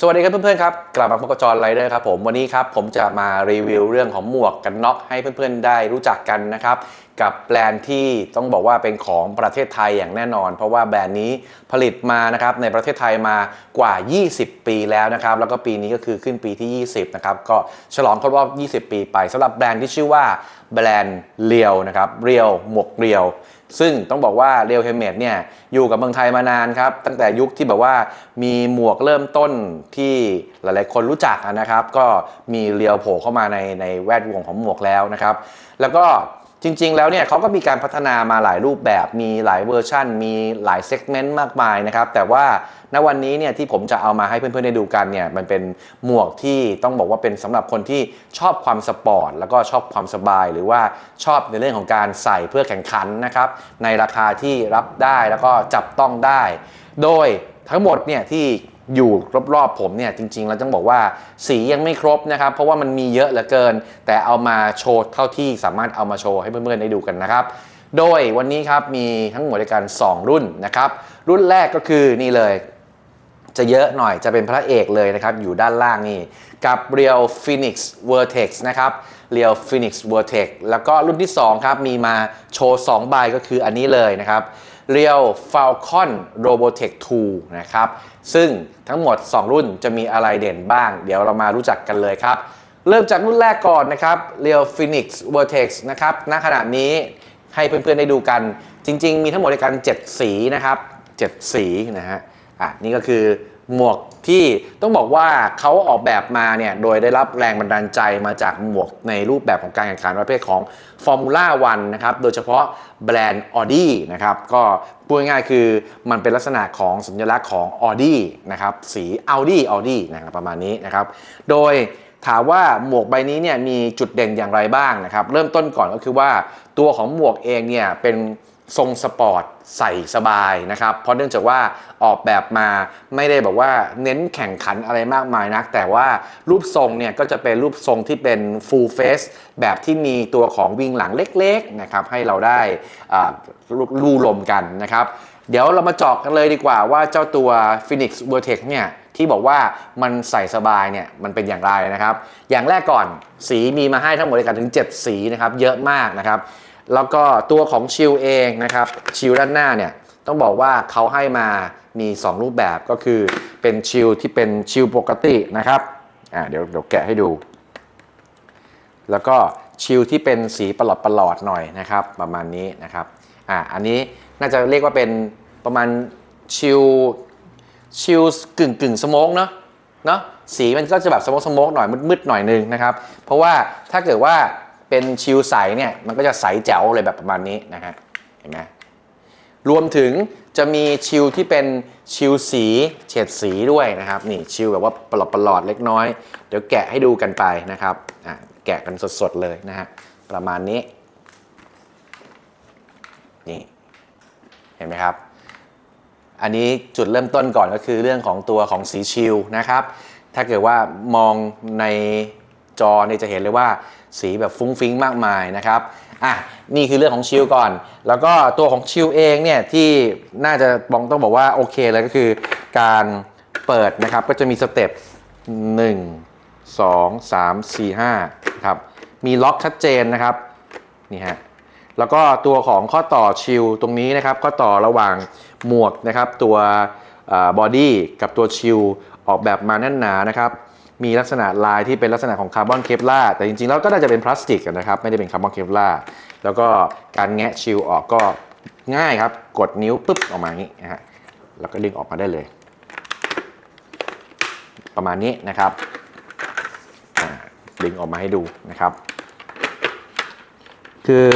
สวัสดีครับเพื่อนๆครับกลับมาพบกับจอห์นไรเดอร์ครับผมวันนี้ครับผมจะมารีวิวเรื่องของหมวกกันน็อกให้เพื่อนๆได้รู้จักกันนะครับกับแบรนด์ที่ต้องบอกว่าเป็นของประเทศไทยอย่างแน่นอน เพราะว่าแบรนด์นี้ผลิตมานะครับในประเทศไทยมากว่า 20 ปีแล้วนะครับแล้วก็ปีนี้ก็คือขึ้นปีที่ 20นะครับก็ฉลองครบรอบ 20 ปีไปสำหรับแบรนด์ที่ชื่อว่าแบรนด์เรียวนะครับเรียวหมวกเรียว ซึ่งต้องบอกว่าเรียวเฮมเมดเนี่ยอยู่กับเมืองไทยมานานครับ ตั้งแต่ยุคที่แบบว่ามีหมวกเริ่มต้นที่หลายๆคนรู้จักนะครับ ก็มีเรียวโผล่เข้ามาในในแวดวงของหมวกแล้วนะครับ แล้วก็ จริง ๆ แล้วเนี่ยเขาก็มีการพัฒนามาหลายรูปแบบ มีหลายเวอร์ชันมีหลายเซกเมนต์มากมายนะครับ แต่ว่าณวันนี้เนี่ยที่ผมจะเอามาให้เพื่อนๆได้ดูกันเนี่ยมันเป็นหมวกที่ต้องบอกว่าเป็นสำหรับคนที่ชอบความสปอร์ตแล้วก็ชอบความสบาย หรือว่าชอบในเรื่องของการใส่เพื่อแข่งขันนะครับในราคาที่รับได้แล้วก็จับต้องได้ โดยทั้งหมดเนี่ยที่ อยู่รอบๆผมเนี่ยจริงๆแล้วต้องบอกว่าสียังไม่ครบนะครับ เพราะว่ามันมีเยอะเหลือเกิน แต่เอามาโชว์เท่าที่สามารถเอามาโชว์ให้เพื่อนๆได้ดูกันนะครับ โดยวันนี้ครับมีทั้งหมดด้วยกัน2 รุ่นนะครับ รุ่นแรกก็คือนี่เลย จะเยอะหน่อยจะเป็นพระเอกเลยนะครับ อยู่ด้านล่างนี่กับ Real Phoenix Vertex นะครับ Real Phoenix Vertex แล้วก็รุ่นที่ 2 ครับ มีมาโชว์ 2 ใบก็คืออันนี้เลยนะครับ Real Falcon Robotech 2 นะครับ ซึ่งทั้งหมด 2 รุ่นจะมีอะไรเด่นบ้าง เดี๋ยวเรามารู้จักกันเลยครับ เริ่มจากรุ่นแรกก่อนนะครับ Real Phoenix Vertex นะครับณขณะนี้ให้เพื่อนๆได้ดูกัน จริง ๆ มีทั้งหมดด้วยกัน 7 สีนะครับ 7 สีนะฮะอะนี่ก็คือ หมวกที่ต้องบอกว่าเขาออกแบบมาเนี่ยโดยได้รับแรงบันดาลใจมาจากหมวกในรูปแบบของการแข่งขันประเภทของ Formula 1นะครับ โดยเฉพาะแบรนด์ Audi นะครับ ก็พูดง่ายๆคือมันเป็นลักษณะของสัญลักษณ์ของ Audi นะครับ สี Audi Audi นะครับประมาณนี้นะครับ โดยถามว่าหมวกใบนี้เนี่ยมีจุดเด่นอย่างไรบ้างนะครับ เริ่มต้นก่อนก็คือว่าตัวของหมวกเองเนี่ยเป็น ทรงสปอร์ตใส่สบายนะครับ เพราะเนื่องจากว่าออกแบบมาไม่ได้แบบว่าเน้นแข่งขันอะไรมากมายนัก แต่ว่ารูปทรงเนี่ยก็จะเป็นรูปทรงที่เป็น full face แบบที่มีตัวของวิงหลังเล็กๆนะครับให้เราได้ลู่ลมกันนะครับ เดี๋ยวเรามาเจาะกันเลยดีกว่าว่าเจ้าตัว Phoenix Vertex เนี่ยที่บอกว่ามันใส่สบายเนี่ยมันเป็นอย่างไรนะครับ อย่างแรกก่อนสีมีมาให้ทั้งหมดด้วยกันถึง 7 สีนะครับเยอะมากนะครับ แล้วก็ตัวของชิลเองนะครับชิลด้านหน้าเนี่ยต้องบอกว่าเขาให้มามี 2 รูปแบบก็คือเป็นชิลที่เป็นชิลปกตินะครับอ่าเดี๋ยวเดี๋ยวแกะให้ดู แล้วก็ชิลที่เป็นสีประหลอดประหลอดหน่อยนะครับ ประมาณนี้นะครับอ่าอันนี้น่าจะเรียกว่าเป็นประมาณชิลชิลกึ่งกึ่งสโมกเนาะเนาะสีมันก็จะแบบสโมกสโมกหน่อยมืดๆหน่อยนึงนะครับ เพราะว่าถ้าเกิดว่า เป็นชิลใสเนี่ยมันก็จะใสแจ๋วเลยแบบประมาณนี้นะฮะเห็นไหมรวมถึงจะมีชิลที่เป็นชิลสีเฉดสีด้วยนะครับนี่ชิลแบบว่าปลอดปลอดเล็กน้อย เดี๋ยวแกะให้ดูกันไปนะครับอะแกะกันสดๆเลยนะฮะประมาณนี้นี่เห็นไหมครับ อันนี้จุดเริ่มต้นก่อนก็คือเรื่องของตัวของสีชิลนะครับ ถ้าเกิดว่ามองในจอเนี่ยจะเห็นเลยว่า สีแบบฟุ้งฟิ้งมากมายนะครับอะนี่คือเรื่องของชิลก่อน แล้วก็ตัวของชิลเองเนี่ยที่น่าจะบองต้องบอกว่าโอเคเลยก็คือการเปิดนะครับก็จะมีสเต็ป1 2 3 4 5ครับมีล็อกชัดเจนนะครับนี่ฮะแล้วก็ตัวของข้อต่อชิลตรงนี้นะครับข้อต่อระหว่างหมวกนะครับตัวบอดี้กับตัวชิลออกแบบมาแน่นหนานะครับ มีลักษณะลายที่เป็นลักษณะของคาร์บอนเคปลาร์แต่จริงๆแล้วก็น่าจะเป็นพลาสติกนะครับ ไม่ได้เป็นคาร์บอนเคปลาร์แล้วก็การแงะชิลออกก็ง่ายครับ กดนิ้วปุ๊บออกมาอย่างนี้นะฮะแล้วก็ดึงออกมาได้เลย ประมาณนี้นะครับดึงออกมาให้ดูนะครับ คือ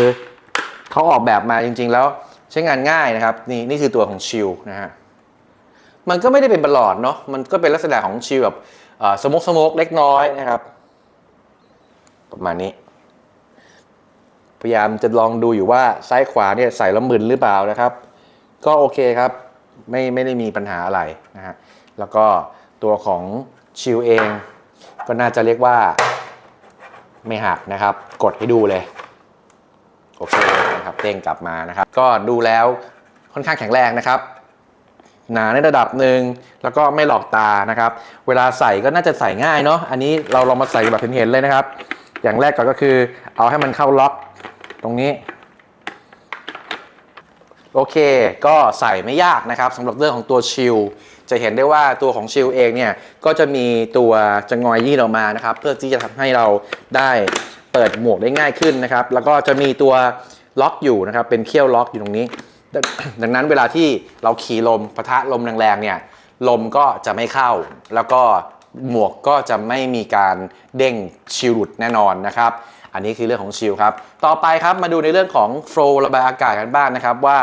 เขาออกแบบมาจริง ๆ แล้วใช้งานง่ายนะครับ นี่นี่คือตัวของชิลนะฮะมันก็ไม่ได้เป็นบลอดเนาะมันก็เป็นลักษณะของชิลแบบ สโมกสโมกเล็กน้อยนะครับ ประมาณนี้ พยายามจะลองดูอยู่ว่าซ้ายขวาเนี่ยใส่แล้วมึนหรือเปล่านะครับ ก็โอเคครับ ไม่ไม่ได้มีปัญหาอะไรนะฮะแล้วก็ตัวของชิลเอง ก็น่าจะเรียกว่าไม่หักนะครับ กดให้ดูเลย โอเคนะครับเด้งกลับมานะครับ ก็ดูแล้วค่อนข้างแข็งแรงนะครับ หนาในระดับหนึ่งแล้วก็ไม่หลอกตานะครับ เวลาใส่ก็น่าจะใส่ง่ายเนาะอันนี้เราลองมาใส่แบบเห็นๆเลยนะครับ อย่างแรกก่อนก็คือ เอาให้มันเข้าล็อกตรงนี้โอเค ก็ใส่ไม่ยากนะครับสำหรับเรื่องของตัวชิลจะเห็นได้ว่าตัวของชิลเองเนี่ย ก็จะมีตัวจะงอยยี่ออกมานะครับ เพื่อที่จะทำให้เราได้เปิดหมวกได้ง่ายขึ้นนะครับ แล้วก็จะมีตัวล็อกอยู่นะครับ เป็นเขี้ยวล็อกอยู่ตรงนี้ ดังนั้นเวลาที่เราขี่ลมปะทะลมแรงๆเนี่ยลมก็จะไม่เข้า แล้วก็หมวกก็จะไม่มีการเด้งชิลหลุดแน่นอนนะครับ อันนี้คือเรื่องของชิลครับ ต่อไปครับมาดูในเรื่องของโฟล์ระบายอากาศกันบ้างนะครับ ว่า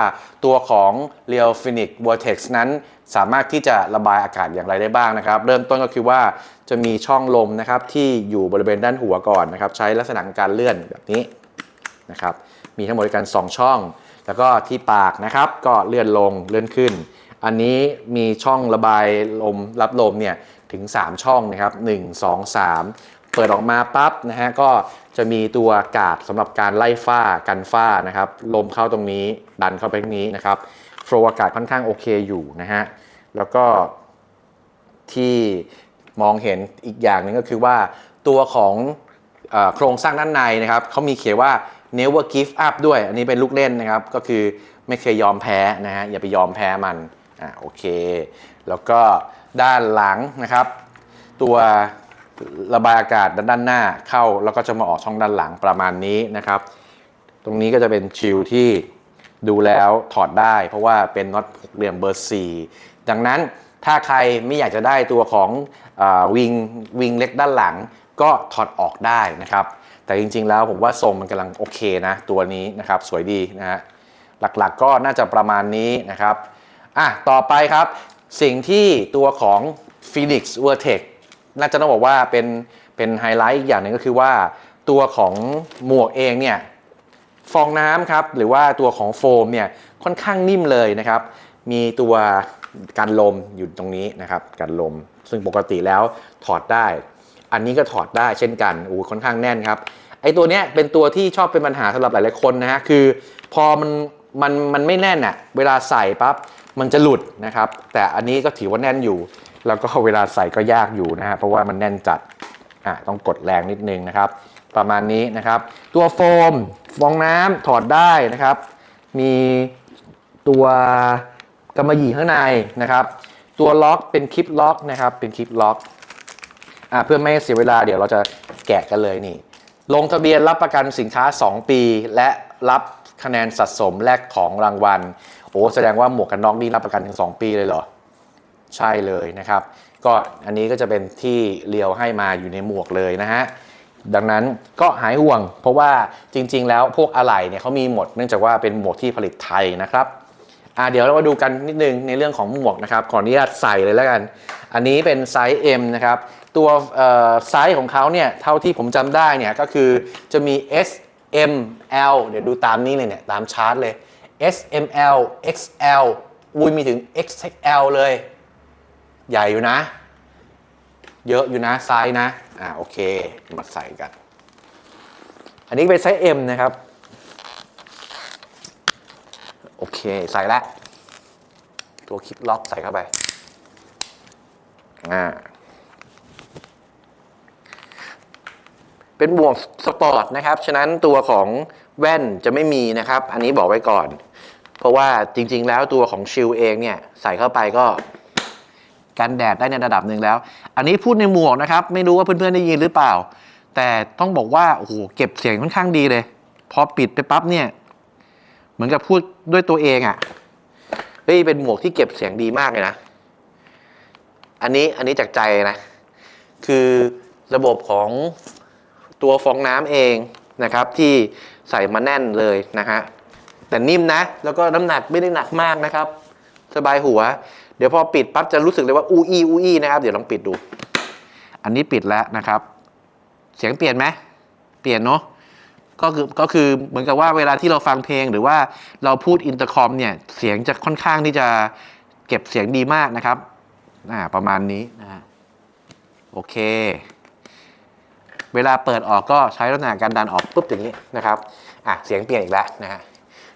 ตัวของ r e a l p h o n i c Vortex นั้นสามารถที่จะระบายอากาศอย่างไรได้บ้างนะครับ เริ่มต้นก็คือว่าจะมีช่องลมนะครับที่อยู่บริเวณด้านหัวก่อนนะครับ ใช้ลักษณะการเลื่อนแบบนี้นะครับ มีทั้งหมดกัน 2 ช่อง แล้วก็ที่ปากนะครับก็เลื่อนลงเลื่อนขึ้น อันนี้มีช่องระบายลมรับลมเนี่ยถึง 3 ช่องนะครับ 1 2 3 เปิดออกมาปั๊บนะฮะก็จะมีตัวกาดสำหรับการไล่ฝ้ากันฝ้านะครับ ลมเข้าตรงนี้ดันเข้าไปตรงนี้นะครับโฟลอากาศค่อนข้างโอเคอยู่นะฮะแล้วก็ที่มองเห็นอีกอย่างหนึงก็คือว่าตัวของอโครงสร้างด้านในนะครับเขามีเขียนว่า never give up ด้วย อันนี้เป็นลูกเล่นนะครับ ก็คือไม่เคยยอมแพ้นะฮะ อย่าไปยอมแพ้มัน อ่าโอเค แล้วก็ด้านหลังนะครับ ตัวระบายอากาศด้านหน้าเข้า แล้วก็จะมาออกช่องด้านหลังประมาณนี้นะครับ ตรงนี้ก็จะเป็นชิลที่ดูแล้วถอดได้ เพราะว่าเป็นน็อตหกเหลี่ยมเบอร์ 4 ดังนั้นถ้าใครไม่อยากจะได้ตัวของอวิงวิงเล็กด้านหลังก็ถอดออกได้นะครับ แต่จริงๆแล้วผมว่าทรงมันกำลังโอเคนะตัวนี้นะครับสวยดีนะฮะหลักๆก็น่าจะประมาณนี้นะครับอะต่อไปครับ สิ่งที่ตัวของ Phoenix Vertex น่าจะต้องบอกว่าเป็นเป็นไฮไลท์อีกอย่างหนึ่งก็คือว่าตัวของหมวกเองเนี่ยฟองน้ำครับหรือว่าตัวของโฟมเนี่ยค่อนข้างนิ่มเลยนะครับ มีตัวกันลมอยู่ตรงนี้นะครับกันลม ซึ่งปกติแล้วถอดได้ อันนี้ก็ถอดได้เช่นกันอู้ค่อนข้างแน่นครับไอตัวเนี้ยเป็นตัวที่ชอบเป็นปัญหาสำหรับหลายๆคนนะฮะคือพอมันมันมันไม่แน่นอะเวลาใส่ปั๊บมันจะหลุดนะครับ แต่อันนี้ก็ถือว่าแน่นอยู่ แล้วก็เวลาใส่ก็ยากอยู่นะฮะเพราะว่ามันแน่นจัดอะต้องกดแรงนิดนึงนะครับ ประมาณนี้นะครับ ตัวโฟมฟองน้ำถอดได้นะครับ มีตัวกำมะหยี่ข้างในนะครับ ตัวล็อกเป็นคลิปล็อกนะครับ เป็นคลิปล็อก อะเพื่อไม่ให้เสียเวลาเดี๋ยวเราจะแกะกันเลยนี่ ลงทะเบียนรับประกันสินค้า 2 ปี และรับคะแนนสะสมแลกของรางวัล โอ้แสดงว่าหมวกกันน็อกนี่รับประกันถึง 2 ปีเลยเหรอ ใช่เลยนะครับ ก็อันนี้ก็จะเป็นที่เลียวให้มาอยู่ในหมวกเลยนะฮะดังนั้นก็หายห่วง เพราะว่าจริง ๆ แล้วพวกอะไหล่เนี่ยเขามีหมดเนื่องจากว่าเป็นหมวกที่ผลิตไทยนะครับอ่าเดี๋ยวเรามาดูกันนิดนึงในเรื่องของหมวกนะครับขออนุญาตใส่เลยแล้วกัน อันนี้เป็นไซส์ M นะครับ ตัวไซส์ของเขาเนี่ยเท่าที่ผมจำได้เนี่ยก็คือจะมี S M L เดี๋ยวดูตามนี้เลยเนี่ยตามชาร์ตเลย S M L X L อุ้ยมีถึง XL เลย ใหญ่อยู่นะ เยอะอยู่นะไซส์นะอ่าโอเคมาใส่กัน อันนี้เป็นไซส์ M นะครับ โอเคใส่แล้วตัวคลิปล็อกใส่เข้าไปอ่า เป็นหมวกสปอร์ตนะครับ ฉะนั้นตัวของแว่นจะไม่มีนะครับ อันนี้บอกไว้ก่อน เพราะว่าจริง ๆ แล้วตัวของชิลเองเนี่ยใส่เข้าไปก็กันแดดได้ในระดับหนึ่งแล้ว อันนี้พูดในหมวกนะครับ ไม่รู้ว่าเพื่อนๆได้ยินหรือเปล่า แต่ต้องบอกว่าโอ้โหเก็บเสียงค่อนข้างดีเลย พอปิดไปปั๊บเนี่ย เหมือนกับพูดด้วยตัวเองอะ่ะเฮ้ยเป็นหมวกที่เก็บเสียงดีมากเลยนะ อันนี้อันนี้จากใจนะ คือระบบของ ตัวฟองน้ำเองนะครับที่ใส่มาแน่นเลยนะฮะแต่นิ่มนะ แล้วก็น้ำหนักไม่ได้หนักมากนะครับ สบายหัว เดี๋ยวพอปิดปั๊บจะรู้สึกเลยว่าอูอีอูอีนะครับ เดี๋ยวลองปิดดู อันนี้ปิดแล้วนะครับ เสียงเปลี่ยนไหมเปลี่ยนเนาะก็คือก็คือเหมือนกับว่าเวลาที่เราฟังเพลงหรือว่าเราพูดอินเตอร์คอมเนี่ยเสียงจะค่อนข้างที่จะเก็บเสียงดีมากนะครับอ่าประมาณนี้นะฮะโอเค เวลาเปิดออกก็ใช้ลักษณะการดันออกปุ๊บอย่างนี้นะครับอะเสียงเปลี่ยนอีกแล้วนะฮะ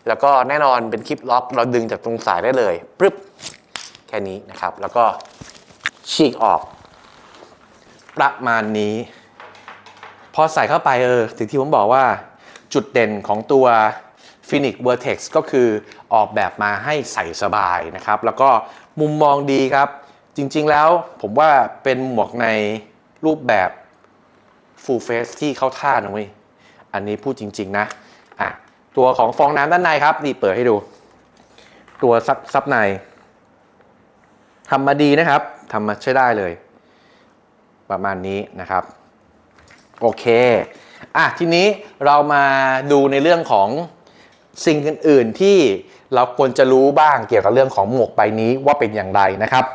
แล้วก็แน่นอนเป็นคลิปล็อกเราดึงจากตรงสายได้เลยปึ๊บแค่ค่นี้นะครับ แล้วก็ฉีกออก ประมาณนี้ พอใส่เข้าไปเออถึงที่ผมบอกว่า จุดเด่นของตัว Phoenix Vertex ก็คือออกแบบมาให้ใส่สบายนะครับ แล้วก็มุมมองดีครับ จริงๆแล้วผมว่าเป็นหมวกในรูปแบบ full face ที่เข้าท่านะเว้ยอันนี้พูดจริง ๆ นะอะตัวของฟองน้ำด้านในครับนี่เปิดให้ดู ตัวซับซับในทำมาดีนะครับทำมาใช้ได้เลย ประมาณนี้นะครับ โอเคอะทีนี้เรามาดูในเรื่องของสิ่งอื่น ๆ ที่เราควรจะรู้บ้างเกี่ยวกับเรื่องของหมวกใบนี้ว่าเป็นอย่างไรนะครับ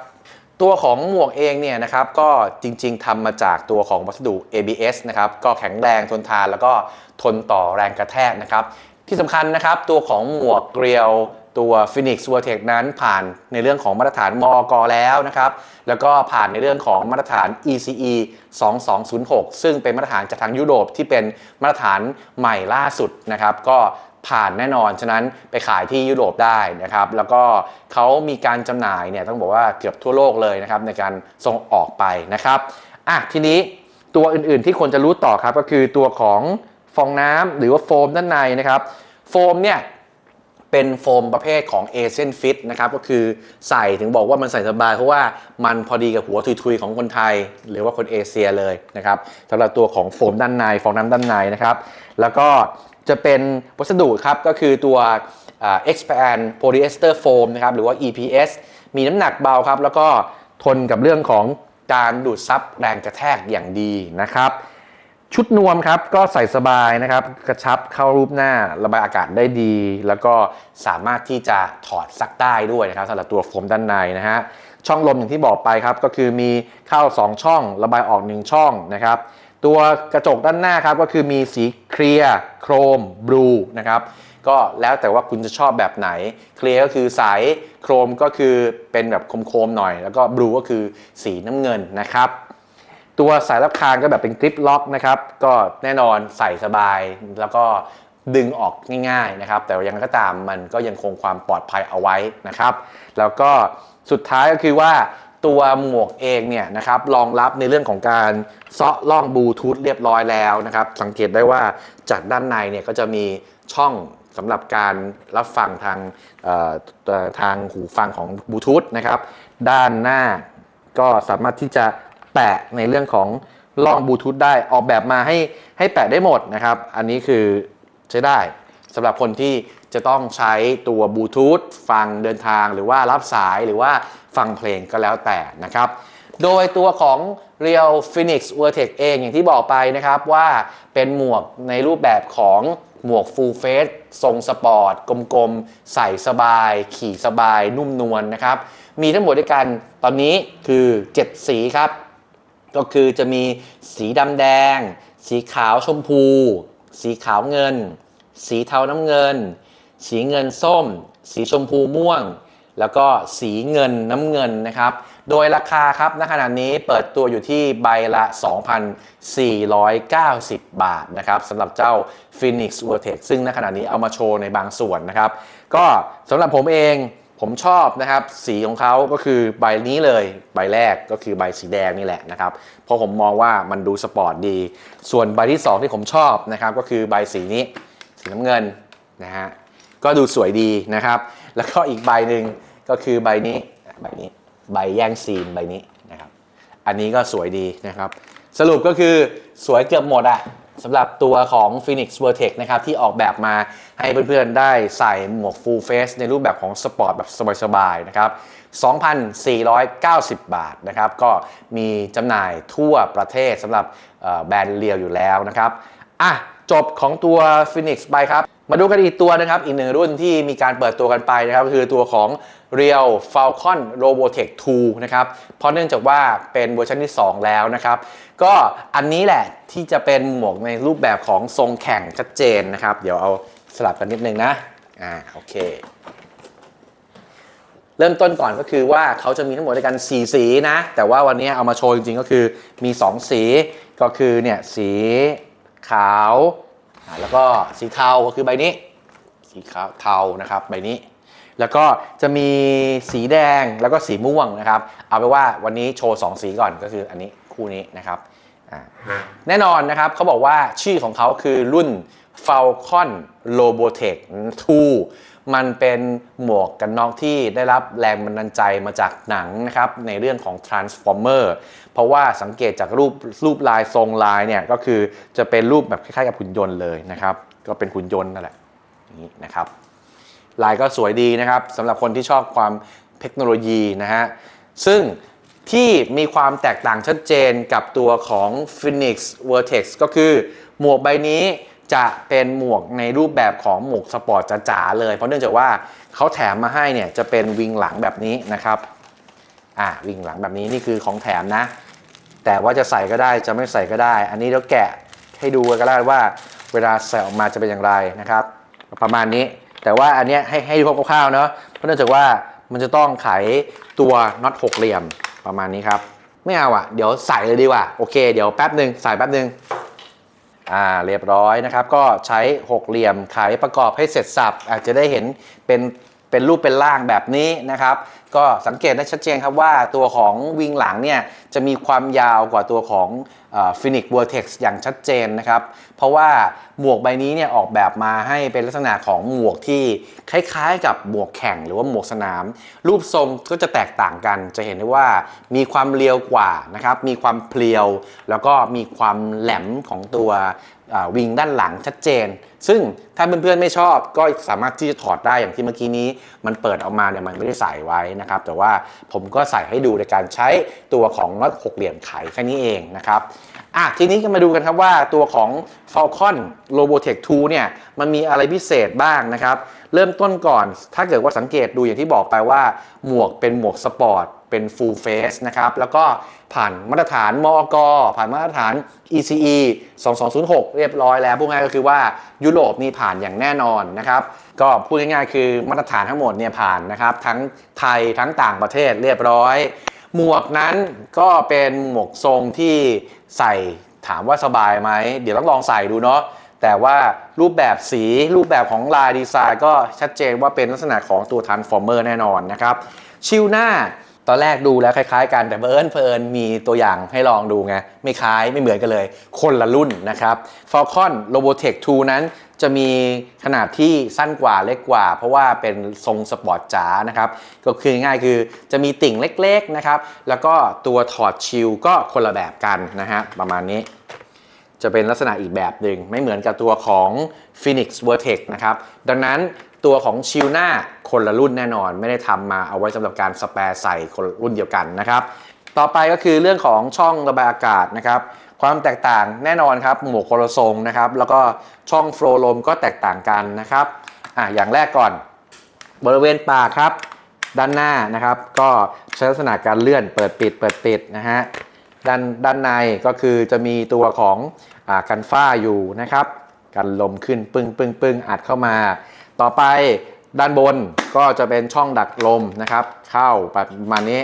ตัวของหมวกเองเนี่ยนะครับก็จริงๆทำมาจากตัวของวัสดุ ABS นะครับก็แข็งแรงทนทานแล้วก็ทนต่อแรงกระแทกนะครับ ที่สำคัญนะครับตัวของหมวกเกลียวตัว Phoenix Vertex นั้นผ่านในเรื่องของมาตรฐานมอกแล้วนะครับ แล้วก็ผ่านในเรื่องของมาตรฐาน ECE 2206 ซึ่งเป็นมาตรฐานจากทางยุโรปที่เป็นมาตรฐานใหม่ล่าสุดนะครับ ก็ ผ่านแน่นอน ฉะนั้นไปขายที่ยุโรปได้นะครับ แล้วก็เขามีการจำหน่ายเนี่ยต้องบอกว่าเกือบทั่วโลกเลยนะครับในการส่งออกไปนะครับอะทีนี้ตัวอื่นๆที่ควรจะรู้ต่อครับก็คือตัวของฟองน้ำหรือว่าโฟมด้านในนะครับ โฟมเนี่ยเป็นโฟมประเภทของ a s i a n Fit นะครับก็คือใส่ถึงบอกว่ามันใส่สบายเพราะว่ามันพอดีกับหัวทุยๆ ของคนไทย หรือว่าคนเอเชียเลยนะครับสำหรับตัวของโฟมด้านในฟองน้ำด้านในนะครับ แล้วก็ จะเป็นวัสดุครับก็คือตัว expand polyester foam นะครับหรือว่า EPS มีน้ำหนักเบาครับ แล้วก็ทนกับเรื่องของการดูดซับแรงกระแทกอย่างดีนะครับชุดนวมครับก็ใส่สบายนะครับ กระชับเข้ารูปหน้าระบายอากาศได้ดี แล้วก็สามารถที่จะถอดซักได้ด้วยนะครับสำหรับตัวโฟมด้านในนะฮะช่องลมอย่างที่บอกไปครับก็คือมีเข้า 2 ช่อง ระบายออก 1 ช่องนะครับ ตัวกระจกด้านหน้าครับก็คือมีสีเคลียร์โครมบลูนะครับก็แล้วแต่ว่าคุณจะชอบแบบไหน เคลียร์ก็คือใสโครมก็คือเป็นแบบโคมๆหน่อย แล้วก็บลูก็คือสีน้ำเงินนะครับตัวสายรับคางก็แบบเป็นกริปล็อกนะครับก็แน่นอนใส่สบายแล้วก็ดึงออกง่ายๆนะครับ แต่ยังไงก็ตามมันก็ยังคงความปลอดภัยเอาไว้นะครับ แล้วก็สุดท้ายก็คือว่า ตัวหมวกเองเนี่ยนะครับรองรับในเรื่องของการเซาะล่องบลูทูธเรียบร้อยแล้วนะครับ สังเกตได้ว่าจากด้านในเนี่ยก็จะมีช่องสำหรับการรับฟังทางทางหูฟังของบลูทูธนะครับด้านหน้าก็สามารถที่จะแปะในเรื่องของล่องบลูทูธได้ออกแบบมาให้ให้แปะได้หมดนะครับ อันนี้คือใช้ได้ สำหรับคนที่จะต้องใช้ตัวบลูทูธฟังเดินทางหรือว่ารับสายหรือว่าฟังเพลงก็แล้วแต่นะครับ โดยตัวของ Real Phoenix Vertex เองอย่างที่บอกไปนะครับว่าเป็นหมวกในรูปแบบของหมวก full face ทรงสปอร์ต กลมๆ ใส่สบาย ขี่สบาย นุ่มนวลนะครับ มีทั้งหมดด้วยกันตอนนี้คือ 7 สีครับ ก็คือจะมีสีดำแดง สีขาวชมพู สีขาวเงิน สีเทาน้ำเงิน สีเงินส้ม สีชมพูม่วง แล้วก็สีเงินน้ำเงินนะครับ โดยราคาครับณขณะนี้เปิดตัวอยู่ที่ใบละ 2,490 บาทนะครับสำหรับเจ้า Phoenix Vertex ซึ่งณขณะนี้เอามาโชว์ในบางส่วนนะครับ ก็สำหรับผมเองผมชอบนะครับสีของเขาก็คือใบนี้เลยใบแรกก็คือใบสีแดงนี่แหละนะครับเพราะผมมองว่ามันดูสปอร์ตดี ส่วนใบที่ 2 ที่ผมชอบนะครับก็คือใบสีนี้ สีน้ำเงินนะฮะก็ดูสวยดีนะครับ แล้วก็อีกใบหนึ่งก็คือใบนี้ใบนี้ใบแย่งซีนใบนี้นะครับ อันนี้ก็สวยดีนะครับ สรุปก็คือสวยเกือบหมดอะสำหรับตัวของ Phoenix Vertex นะครับที่ออกแบบมาให้เพื่อนๆได้ใส่หมวก full face ในรูปแบบของสปอร์ตแบบสบายๆนะครับ 2,490 บาทนะครับ ก็มีจำหน่ายทั่วประเทศสำหรับแบรนด์เรียวอยู่แล้วนะครับ อะ จบของตัว Phoenix ไปครับ มาดูกันอีกตัวนะครับ อีกหนึ่งรุ่นที่มีการเปิดตัวกันไปนะครับ คือตัวของ Real Falcon Robotech 2 นะครับ เพราะเนื่องจากว่าเป็นเวอร์ชันที่ 2 แล้วนะครับ ก็อันนี้แหละที่จะเป็นหมวกในรูปแบบของทรงแข่งชัดเจนนะครับ เดี๋ยวเอาสลับกันนิดนึงนะ อ่า โอเค เริ่มต้นก่อนก็คือว่าเขาจะมีทั้งหมดด้วยกัน 4 สีนะ แต่ว่าวันนี้เอามาโชว์จริงๆ ก็คือมี 2 สี ก็คือเนี่ยสี ขาวอ่าแล้วก็สีเทาก็คือใบนี้ สีขาวเทานะครับใบนี้ แล้วก็จะมีสีแดงแล้วก็สีม่วงนะครับ เอาไปนว่าวันนี้โชว์ 2 สีก่อนก็คืออันนี้คู่นี้นะครับอ่าแน่นอนนะครับเขาบอกว่าชื่อของเขาคือรุ่น Falcon Robotech 2 มันเป็นหมวกกันน็อกที่ได้รับแรงบันดาลใจมาจากหนังนะครับในเรื่องของ Transformer เพราะว่าสังเกตจากรูปรูปลายทรงลายเนี่ยก็คือจะเป็นรูปแบบคล้ายๆกับหุ่นยนต์เลยนะครับ ก็เป็นหุ่นยนต์นั่นแหละนี้นะครับ ลายก็สวยดีนะครับสำหรับคนที่ชอบความเทคโนโลยีนะฮะซึ่งที่มีความแตกต่างชัดเจนกับตัวของ Phoenix Vertex ก็คือหมวกใบนี้ จะเป็นหมวกในรูปแบบของหมวกสปอร์ตจ๋าๆเลย เพราะเนื่องจากว่าเขาแถมมาให้เนี่ยจะเป็นวิงหลังแบบนี้นะครับอ่าวิงหลังแบบนี้นี่คือของแถมนะ แต่ว่าจะใส่ก็ได้จะไม่ใส่ก็ได้ อันนี้เราแกะให้ดูก็ได้ว่าเวลาใส่ออกมาจะเป็นอย่างไรนะครับ ประมาณนี้แต่ว่าอันนี้ให้ให้ดูคร่าวๆเนาะเพราะเนื่องจากว่ามันจะต้องไขตัวน็อตหกเหลี่ยมประมาณนี้ครับ ไม่เอาอะ เดี๋ยวใส่เลยดีกว่า โอเค เดี๋ยวแป๊บหนึ่งใส่แป๊บหนึ่ง อ่าเรียบร้อยนะครับ ก็ใช้หกเหลี่ยมไขประกอบให้เสร็จสับอาจจะได้เห็นเป็น เป็นรูปเป็นร่างแบบนี้นะครับ ก็สังเกตได้ชัดเจนครับว่าตัวของวิงหลังเนี่ยจะมีความยาวกว่าตัวของฟินิก Vertex อย่างชัดเจนนะครับ เพราะว่าหมวกใบนี้เนี่ยออกแบบมาให้เป็นลักษณะของหมวกที่คล้ายๆ กับหมวกแข่งหรือว่าหมวกสนาม รูปทรงก็จะแตกต่างกัน จะเห็นได้ว่ามีความเรียวกว่านะครับ มีความเพลียว แล้วก็มีความแหลมของตัว วิงด้านหลังชัดเจน ซึ่งถ้าเพื่อนๆไม่ชอบก็สามารถที่จะถอดได้อย่างที่เมื่อกี้นี้ มันเปิดออกมาเนี่ยมันไม่ได้ใส่ไว้นะครับ แต่ว่าผมก็ใส่ให้ดูในการใช้ตัวของน็อตหกเหลี่ยมไขแค่นี้เองนะครับอะทีนี้ก็มาดูกันครับว่าตัวของ Falcon Robotech 2เนี่ยมันมีอะไรพิเศษบ้างนะครับ เริ่มต้นก่อนถ้าเกิดว่าสังเกตดูอย่างที่บอกไปว่า หมวกเป็นหมวกสปอร์ต เป็น full face นะครับแล้วก็ผ่านมาตรฐานมอกผ่านมาตรฐาน ECE 2206 เรียบร้อยแล้วพูดง่ายก็คือว่ายุโรปนี่ผ่านอย่างแน่นอนนะครับก็พูดง่ายๆคือมาตรฐานทั้งหมดเนี่ยผ่านนะครับทั้งไทยทั้งต่างประเทศเรียบร้อย หมวกนั้นก็เป็นหมวกทรงที่ใส่ถามว่าสบายไหมเดี๋ยวต้องลองใส่ดูเนาะแต่ว่ารูปแบบสีรูปแบบของลายดีไซน์ก็ชัดเจนว่าเป็นลักษณะของตัว Transformer แน่นอนนะครับ ชิลหน้า ตอนแรกดูแล้วคล้ายๆ กันแต่เบิร์นเพลินมีตัวอย่างให้ลองดูไงไม่คล้ายไม่เหมือนกันเลย คนละรุ่นนะครับ Falcon Robotech 2 นั้นจะมีขนาดที่สั้นกว่าเล็กกว่า เพราะว่าเป็นทรงสปอร์ตจ๋านะครับ ก็คือง่ายๆคือจะมีติ่งเล็กๆนะครับ แล้วก็ตัวถอดชิลก็คนละแบบกันนะฮะประมาณนี้ จะเป็นลักษณะอีกแบบหนึ่งไม่เหมือนกับตัวของ Phoenix Vertex นะครับ ดังนั้น ตัวของชิลหน้าคนละรุ่นแน่นอน ไม่ได้ทำมาเอาไว้สำหรับการสแปร์ใส่คนรุ่นเดียวกันนะครับ ต่อไปก็คือเรื่องของช่องระบายอากาศนะครับความแตกต่างแน่นอนครับหมวกคนละทรงนะครับแล้วก็ช่องโฟลลมก็แตกต่างกันนะครับอะอย่างแรกก่อน บริเวณปากครับ ด้านหน้านะครับ ก็ใช้ลักษณะการเลื่อนเปิดปิดเปิดปิดนะฮะด้านด้านในก็คือจะมีตัวของอากันฝ้าอยู่นะครับ กันลมขึ้นปึ้งปึ้งปึ้งอัดเข้ามา ต่อไปด้านบนก็จะเป็นช่องดักลมนะครับ เข้าประมาณนี้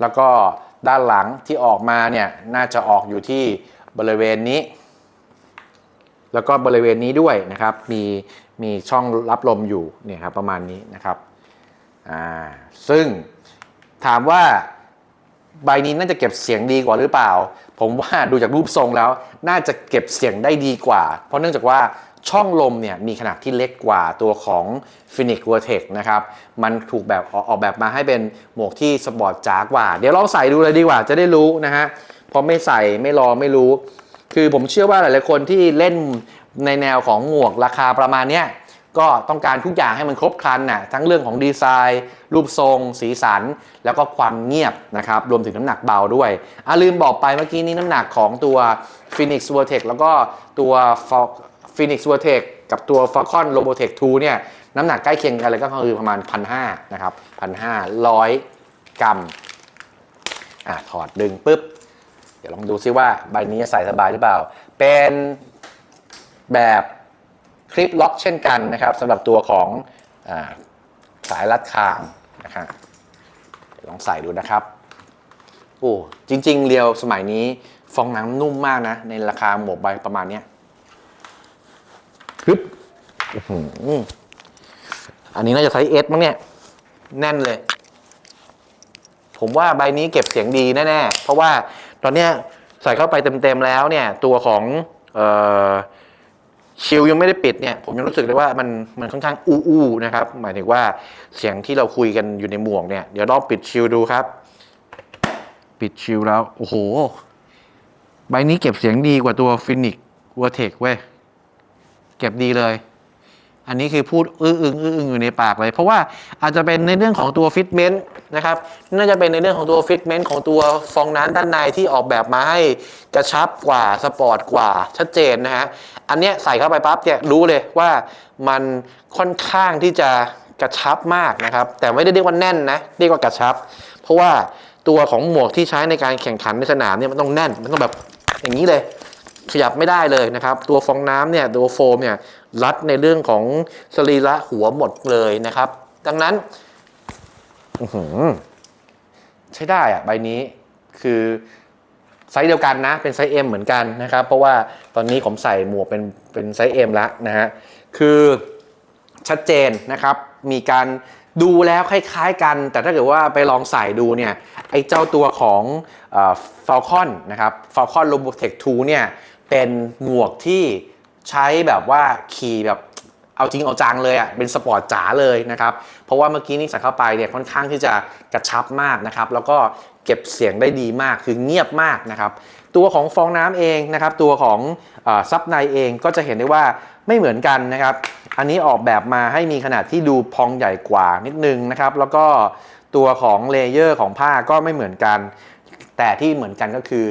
แล้วก็ด้านหลังที่ออกมาเนี่ยน่าจะออกอยู่ที่บริเวณนี้ แล้วก็บริเวณนี้ด้วยนะครับ มีมีช่องรับลมอยู่เนี่ยครับประมาณนี้นะครับอ่าซึ่งถามว่าใบนี้น่าจะเก็บเสียงดีกว่าหรือเปล่า ผมว่าดูจากรูปทรงแล้ว น่าจะเก็บเสียงได้ดีกว่า เพราะเนื่องจากว่า ช่องลมเนี่ยมีขนาดที่เล็กกว่าตัวของ Phoenix Vertex นะครับ มันถูกแบบออกแบบมาให้เป็นหมวกที่สปอร์ตจ๋ากว่า เดี๋ยวลองใส่ดูเลยดีกว่าจะได้รู้นะฮะพราะไม่ใส่ไม่รอไม่รู้ คือผมเชื่อว่าหลายๆคนที่เล่นในแนวของหมวกราคาประมาณเนี้ยก็ต้องการทุกอย่างให้มันครบครันน่ะทั้งเรื่องของดีไซน์ รูปทรง สีสัน แล้วก็ความเงียบนะครับ รวมถึงน้ำหนักเบาด้วยอะลืมบอกไปเมื่อกี้นี้น้ำหนักของตัว Phoenix Vertex แล้วก็ตัว Fal- Phoenix Vertex กับตัว Falcon Robotech 2เนี่ยน้ำหนักใกล้เคียงกันเลยก็คือประมาณ 1,500นะครับ1,500 กรัมอะถอดดึงปุ๊บ เดี๋ยวลองดูซิว่าใบนี้ใส่สบายหรือเปล่า เป็นแบบคลิปล็อกเช่นกันนะครับสำหรับตัวของอสายรัดคางนะครับลองใส่ดูนะครับโอ้จริง ๆ เรียวสมัยนี้ฟองน้ำนุ่มมากนะ ในราคาหมวกใบประมาณเนี้ย อันนี้น่าจะไซส์เอสมั้งเนี่ย แน่นเลย ผมว่าใบนี้เก็บเสียงดีแน่ๆ เพราะว่าตอนเนี้ยใส่เข้าไปเต็มๆแล้วเนี่ย ตัวของเออชิลยังไม่ได้ปิดเนี่ย ผมยังรู้สึกเลยว่ามันมันค่อนข้างอู้อู้นะครับ หมายถึงว่าเสียงที่เราคุยกันอยู่ในหมวกเนี่ย เดี๋ยวลองปิดชิลดูครับ ปิดชิลแล้ว โอ้โห ใบนี้เก็บเสียงดีกว่าตัวฟินิกวัวเทคเว้ย เก็บดีเลย อันนี้คือพูดอื้ออึงอื้ออึงอยู่ในปากเลย เพราะว่าอาจจะเป็นในเรื่องของตัวฟิตเมนต์นะครับน่าจะเป็นในเรื่องของตัวฟิตเมนต์ของตัวฟองน้ำด้านในที่ออกแบบมาให้กระชับกว่าสปอร์ตกว่าชัดเจนนะฮะอันเนี้ยใส่เข้าไปปั๊บเนี่ยรู้เลยว่ามันค่อนข้างที่จะกระชับมากนะครับ แต่ไม่ได้เรียกว่าแน่นนะเรียกว่ากระชับ เพราะว่าตัวของหมวกที่ใช้ในการแข่งขันในสนามเนี่ยมันต้องแน่นมันต้องแบบอย่างนี้เลยขยับไม่ได้เลยนะครับ ตัวฟองน้ำเนี่ยตัวโฟมเนี่ย รัดในเรื่องของสรีระหัวหมดเลยนะครับ ดังนั้นใช้ได้อะใบนี้คือไซส์เดียวกันนะ เป็นไซส์ M เหมือนกันนะครับ เพราะว่าตอนนี้ผมใส่หมวกเป็นเป็นไซส์ M แล้วนะฮะคือชัดเจนนะครับ มีการดูแล้วคล้ายๆกัน แต่ถ้าเกิดว่าไปลองใส่ดูเนี่ย ไอ้เจ้าตัวของฟ a l คอนนะครับ Falcon Robotech 2เนี่ย เป็นหมวกที่ ใช้แบบว่าขี่แบบเอาจริงเอาจังเลยอะเป็นสปอร์ตจ๋าเลยนะครับ เพราะว่าเมื่อกี้นี่ใส่เข้าไปเนี่ยค่อนข้างที่จะกระชับมากนะครับ แล้วก็เก็บเสียงได้ดีมากคือเงียบมากนะครับ ตัวของฟองน้ำเองนะครับ ตัวของซับในเองก็จะเห็นได้ว่าไม่เหมือนกันนะครับ อันนี้ออกแบบมาให้มีขนาดที่ดูพองใหญ่กว่านิดนึงนะครับ แล้วก็ตัวของเลเยอร์ของผ้าก็ไม่เหมือนกัน แต่ที่เหมือนกันก็คือ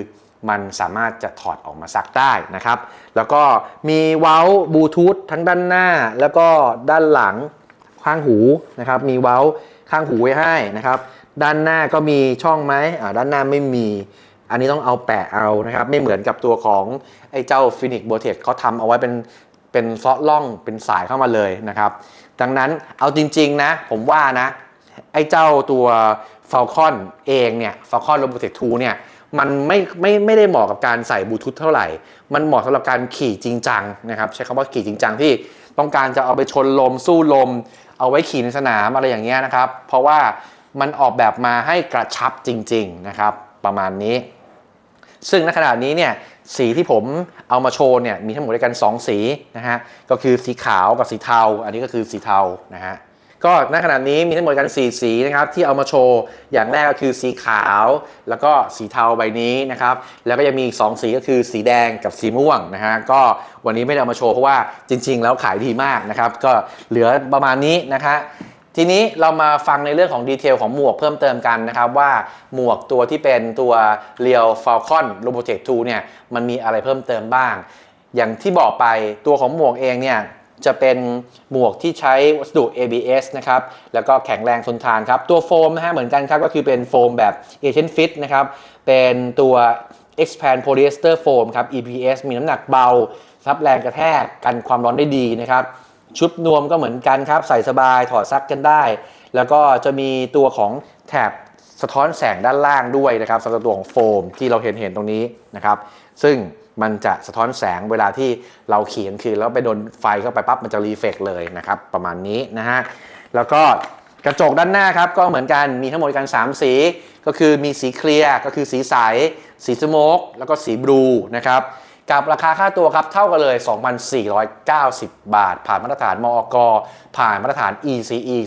มันสามารถจะถอดออกมาซักได้นะครับ แล้วก็มีเว้าบลูทูธทั้งด้านหน้า แล้วก็ด้านหลังข้างหูนะครับ มีเว้าข้างหูไว้ให้นะครับ ด้านหน้าก็มีช่องไหมอ่าด้านหน้าไม่มี อันนี้ต้องเอาแปะเอานะครับ ไม่เหมือนกับตัวของไอ้เจ้า Phoenix b o t e x เขาทำเอาไว้เป็นเป็นซอสล่องเป็นสายเข้ามาเลยนะครับ ดังนั้นเอาจริงๆนะ ผมว่านะ ไอ้เจ้าตัว Falcon เองเนี่ย Falcon Robotic 2เนี่ย มันไม่ไม่ไม่ได้เหมาะกับการใส่บลูทูธเท่าไหร่ มันเหมาะสำหรับการขี่จริงจังนะครับใช้คำว่าขี่จริงจังที่ต้องการจะเอาไปชนลมสู้ลม เอาไว้ขี่ในสนามอะไรอย่างเงี้ยนะครับ เพราะว่ามันออกแบบมาให้กระชับจริง ๆนะครับ ประมาณนี้ ซึ่งณขณะนี้เนี่ยสีที่ผมเอามาโชว์เนี่ยมีทั้งหมดด้วยกัน 2 สีนะฮะก็คือสีขาวกับสีเทา อันนี้ก็คือสีเทานะฮะ ก็ณขณะนี้มีทั้งหมดกัน4สีนะครับที่เอามาโชว์อย่างแรกก็คือสีขาว แล้วก็สีเทาใบนี้นะครับแล้วก็ยังมีอีก2สีก็คือสีแดงกับสีม่วงนะฮะก็วันนี้ไม่ได้เอามาโชว์เพราะว่าจริง ๆ แล้วขายดีมากนะครับก็เหลือประมาณนี้นะคะทีนี้เรามาฟังในเรื่องของดีเทลของหมวกเพิ่มเติมกันนะครับว่าหมวกตัวที่เป็นตัว Real Falcon Robotech 2เนี่ยมันมีอะไรเพิ่มเติมบ้าง อย่างที่บอกไปตัวของหมวกเองเนี่ย จะเป็นหมวกที่ใช้วัสดุ ABS นะครับ แล้วก็แข็งแรงทนทานครับ ตัวโฟมนะฮะเหมือนกันครับ ก็คือเป็นโฟมแบบ Asian Fit นะครับ เป็นตัว Expand Polyester Foam ครับ EPS มีน้ำหนักเบารับแรงกระแทกกันความร้อนได้ดีนะครับ ชุดนวมก็เหมือนกันครับ ใส่สบายถอดซักกันได้ แล้วก็จะมีตัวของแถบสะท้อนแสงด้านล่างด้วยนะครับสำหรับตัวของโฟมที่เราเห็นเห็นตรงนี้นะครับ ซึ่ง มันจะสะท้อนแสงเวลาที่เราเขียนคือแล้วไปโดนไฟเข้าไปปั๊บมันจะรีเฟกเลยนะครับประมาณนี้นะฮะแล้วก็กระจกด้านหน้าครับก็เหมือนกันมีทั้งหมดกัน 3 สี ก็คือมีสีเคลียร์ก็คือสีใส สีสโมกแล้วก็สีบลูนะครับกับราคาค่าตัวครับเท่ากันเลย 2,490 บาท ผ่านมาตรฐานมอกผ่านมาตรฐาน ECE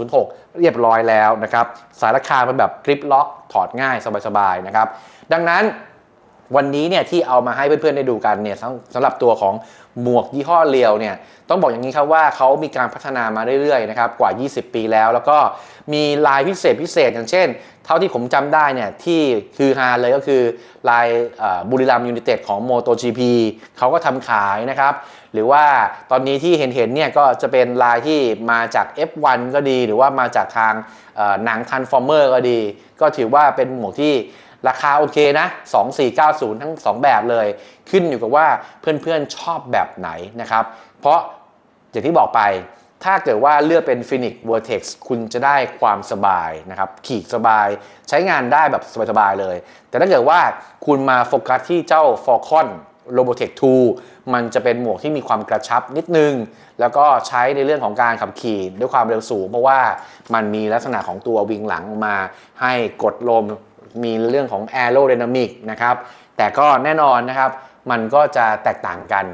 2206 เรียบร้อยแล้วนะครับสายราคาเป็นแบบกริปล็อกถอดง่ายสบายๆนะครับดังนั้น วันนี้เนี่ยที่เอามาให้เพื่อนๆได้ดูกันเนี่ยสำหรับตัวของหมวกยี่ห้อเรียวเนี่ยต้องบอกอย่างนี้ครับว่าเขามีการพัฒนามาเรื่อยๆนะครับกว่า 20 ปีแล้ว แล้วก็มีลายพิเศษพิเศษ อย่างเช่น เท่าที่ผมจำได้เนี่ยที่คือฮาเลยก็คือลายบุรีรัมยู n นเต็ดของ MotoGP เขาก็ทำขายนะครับหรือว่าตอนนี้ที่เห็นๆเนี่ยก็จะเป็นลายที่มาจาก F1 ก็ดี หรือว่ามาจากทางหนัง Transformer ก็ดี ก็ถือว่าเป็นหมวกที่ ราคาโอเคนะ 2490 ทั้ง 2 แบบเลย ขึ้นอยู่กับว่าเพื่อนๆชอบแบบไหนนะครับ เพราะอย่างที่บอกไปถ้าเกิดว่าเลือกเป็น Phoenix Vertex คุณจะได้ความสบายนะครับ ขี่สบายใช้งานได้แบบสบายๆเลย แต่ถ้าเกิดว่าคุณมาโฟกัสที่เจ้า Falcon Robotech 2 มันจะเป็นหมวกที่มีความกระชับนิดนึง แล้วก็ใช้ในเรื่องของการขับขี่ด้วยความเร็วสูง เพราะว่ามันมีลักษณะของตัววิงหลังมาให้กดลม มีเรื่องของ aerodynamic นะครับ แต่ก็แน่นอนนะครับ มันก็จะแตกต่างกัน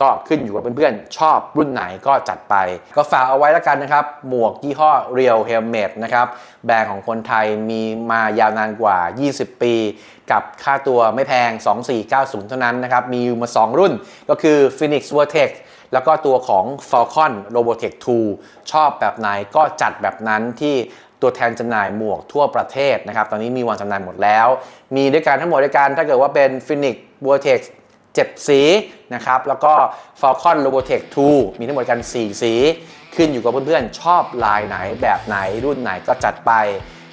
ก็ขึ้นอยู่กับเพื่อนๆ ชอบรุ่นไหนก็จัดไป ก็ฝากเอาไว้แล้วกันนะครับ หมวกยี่ห้อ Real Helmet นะครับ แบรนด์ของคนไทยมีมายาวนานกว่า 20 ปี กับค่าตัวไม่แพง 2490 เท่านั้นนะครับ มีอยู่มา 2 รุ่น ก็คือ Phoenix Vortex แล้วก็ตัวของ Falcon Robotech 2 ชอบแบบไหนก็จัดแบบนั้นที่ ตัวแทนจำหน่ายหมวกทั่วประเทศนะครับ ตอนนี้มีวางจำหน่ายหมดแล้ว มีด้วยกันทั้งหมดด้วยกันถ้าเกิดว่าเป็น Phoenix Vortex 7 สีนะครับ แล้วก็ Falcon Robotech 2 มีทั้งหมดกัน 4 สี ขึ้นอยู่กับเพื่อนๆ ชอบลายไหนแบบไหนรุ่นไหนก็จัดไป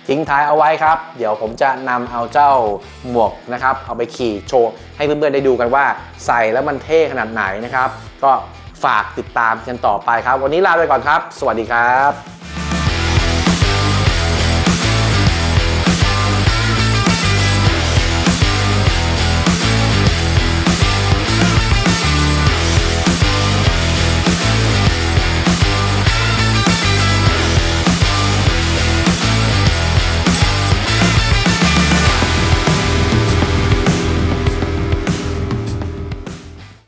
ทิ้งท้ายเอาไว้ครับ เดี๋ยวผมจะนำเอาเจ้าหมวกนะครับ เอาไปขี่โชว์ ให้เพื่อนๆ ได้ดูกันว่าใส่แล้วมันเท่ขนาดไหนนะครับ ก็ฝากติดตามกันต่อไปครับ วันนี้ลาไปก่อนครับ สวัสดีครับ